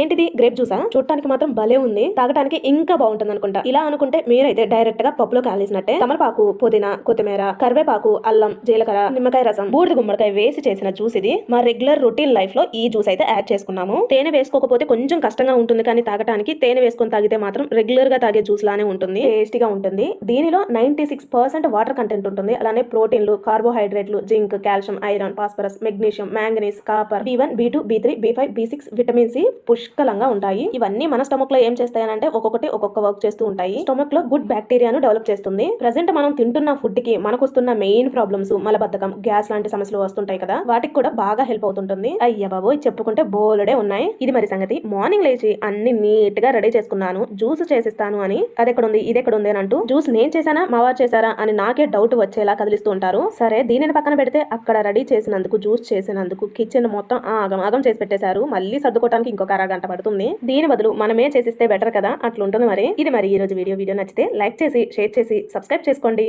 ఏంటిది? గ్రేప్ జ్యూసా? చూడటానికి మాత్రం భలే ఉంది. తాగడానికి ఇంకా బాగుంటుంది అనుకుంటా ఇలా అనుకుంటే మీరైతే డైరెక్ట్గా పప్పులో కాలేసినట్టే. తమలపాకు పుదీనా కొత్తిమీర కరివేపాకు అల్లం జీలకర్ర నిమ్మకాయ రసం బూడిద గుమ్మడికాయ వేసి చేసిన జ్యూస్ ఇది. మా రెగ్యులర్ రొటీన్ లైఫ్లో ఈ జ్యూస్ అయితే యాడ్ చేసుకున్నాము. తేనె వేసుకోకపోతే కొంచెం కష్టంగా ఉంటుంది కానీ తాగడానికి తేనె వేసుకొని తాగితే మాత్రం రెగ్యులర్గా తాగే జ్యూస్ లానే ఉంటుంది. టేస్టీగా ఉంటుంది. దీనిలో ninety six percent water content ఉంటుంది. అలానే ప్రోటీన్లు కార్బోహైడ్రేట్లు zinc calcium iron phosphorus magnesium manganese copper B one B two B three B five B six vitamin C push పుష్కలంగా ఉంటాయి. ఇవన్నీ మన స్టమక్లో ఏం చేస్తాయనంటే ఒక్కొక్కటి ఒక్కొక్క వర్క్ చేస్తూ ఉంటాయి. స్టమక్లో గుడ్ బ్యాక్టీరియాను డెవలప్ చేస్తుంది. ప్రజెంట్ మనం తింటున్న ఫుడ్కి మనకు వస్తున్న మెయిన్ ప్రాబ్లమ్స్ మలబద్ధకం గ్యాస్ లాంటి సమస్యలు వస్తుంటాయి కదా. వాటికి కూడా బాగా హెల్ప్ అవుతుంటుంది. అయ్య బాబోయ్ చెప్పుకుంటే బోలెడే ఉన్నాయి. ఇది మరి సంగతి. మార్నింగ్ లేచి అన్ని నీట్గా రెడీ చేసుకున్నాను. జ్యూస్ చేసిస్తాను అని. అది ఎక్కడ ఉంది ఇది ఎక్కడ ఉంది అని అంటూ జ్యూస్ నేను చేశానా? మావారు చేశారా? అని నాకే డౌట్ వచ్చేలా కదిలిస్తూ ఉంటారు. సరే దీనిని పక్కన పెడితే అక్కడ రెడీ చేసినందుకు జ్యూస్ చేసినందుకు కిచెన్ మొత్తం ఆగం ఆగం చేసి పెట్టేశారు. మళ్ళీ సర్దుకోవడానికి ఇంకొక అరగంట పడుతుంది. దీని బదులు మనమే చేసిస్తే బెటర్ కదా? అట్లుంటుంది మరి. ఇది మరి ఈ రోజు వీడియో. వీడియో నచ్చితే లైక్ చేసి షేర్ చేసి సబ్స్క్రైబ్ చేసుకోండి.